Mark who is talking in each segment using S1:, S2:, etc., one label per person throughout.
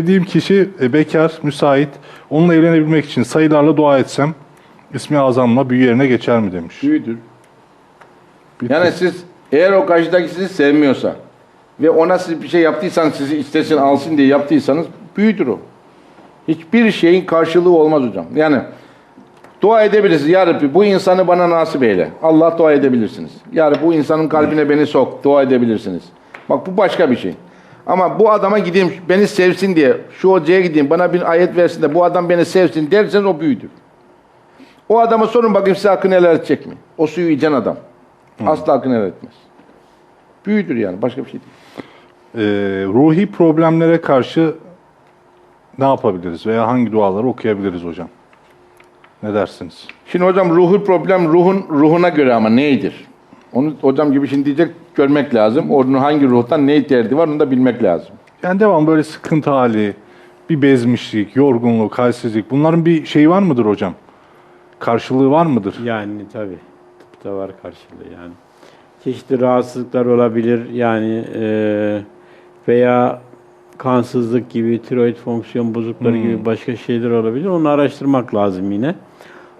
S1: Dediğim kişi e, bekar, müsait. Onunla evlenebilmek için sayılarla dua etsem ismi azamla büyü yerine geçer mi demiş.
S2: Büyüdür.
S1: Bitti.
S2: Yani siz eğer o karşıdaki sizi sevmiyorsa ve ona siz bir şey yaptıysanız sizi istesin alsın diye yaptıysanız büyüdür o. Hiçbir şeyin karşılığı olmaz hocam. Yani dua edebilirsiniz. Ya Rabbi bu insanı bana nasip eyle. Allah dua edebilirsiniz. Ya Rabbi bu insanın kalbine beni sok. Dua edebilirsiniz. Bak bu başka bir şey. Ama bu adama gideyim beni sevsin diye şu hocaya gideyim bana bir ayet versin de bu adam beni sevsin derseniz o büyüdür. O adama sorun bakayım size hakkını helal edecek mi? O suyu içen adam. Asla hakkını helal etmez. Büyüdür yani başka bir şey değil.
S1: Ee, ruhi problemlere karşı ne yapabiliriz veya hangi duaları okuyabiliriz hocam? Ne dersiniz?
S2: Şimdi hocam ruhul problem ruhun ruhuna göre ama neydir? Onu hocam gibi şimdi diyecek görmek lazım. Onun hangi ruhtan ne derdi var onu da bilmek lazım.
S1: Yani devam böyle sıkıntı hali, bir bezmişlik, yorgunluk, halsizlik bunların bir şeyi var mıdır hocam? Karşılığı var mıdır?
S3: Yani tabii. Tıpta var karşılığı yani. Çeşitli rahatsızlıklar olabilir yani e, veya kansızlık gibi, tiroid fonksiyon bozuklukları gibi başka şeyler olabilir. Onu araştırmak lazım yine.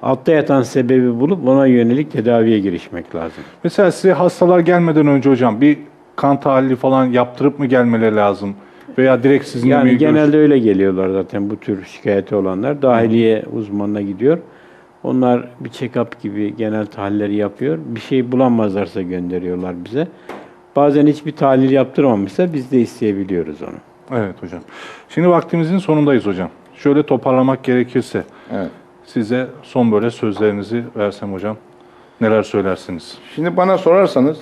S3: Altta yatan sebebi bulup ona yönelik tedaviye girişmek lazım.
S1: Mesela size hastalar gelmeden önce hocam bir kan tahlili falan yaptırıp mı gelmeleri lazım? Veya direkt sizinle
S3: Yani
S1: mi görüş-
S3: genelde öyle geliyorlar zaten bu tür şikayeti olanlar. Dahiliye uzmanına gidiyor. Onlar bir check-up gibi genel tahlilleri yapıyor. Bir şey bulamazlarsa gönderiyorlar bize. Bazen hiçbir tahlil yaptırmamışsa biz de isteyebiliyoruz onu.
S1: Evet hocam. Şimdi vaktimizin sonundayız hocam. Şöyle toparlamak gerekirse
S2: Evet.
S1: Size son böyle sözlerinizi versem hocam. Neler söylersiniz?
S2: Şimdi bana sorarsanız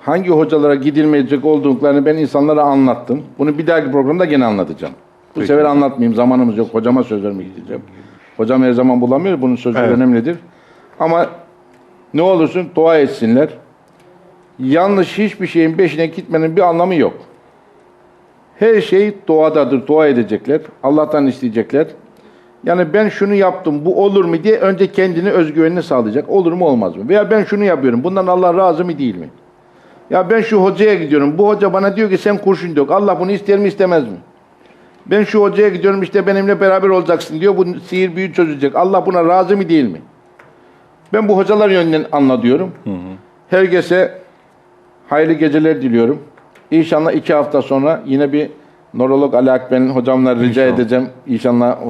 S2: hangi hocalara gidilmeyecek olduklarını ben insanlara anlattım. Bunu bir dahaki programda gene anlatacağım. Bu
S1: Peki.
S2: sefer anlatmayayım. Zamanımız yok. Hocama söz vermek gideceğim. Hocam her zaman bulamıyor. Bunun sözü
S1: Evet.
S2: önemlidir. Ama ne olursun dua etsinler. Yanlış hiçbir şeyin peşine gitmenin bir anlamı yok. Her şey duadadır. Dua edecekler. Allah'tan isteyecekler. Yani ben şunu yaptım, bu olur mu diye önce kendini özgüvenini sağlayacak. Olur mu olmaz mı? Veya ben şunu yapıyorum, bundan Allah razı mı değil mi? Ya ben şu hocaya gidiyorum, bu hoca bana diyor ki sen kurşun dök. Allah bunu ister mi istemez mi? Ben şu hocaya gidiyorum işte benimle beraber olacaksın diyor. Bu sihir büyü çözecek. Allah buna razı mı değil mi? Ben bu hocalar yönünden anlatıyorum. Herkese hayırlı geceler diliyorum. İnşallah iki hafta sonra yine bir nörolog Ali Akben'in hocamla rica
S1: İnşallah.
S2: edeceğim. İnşallah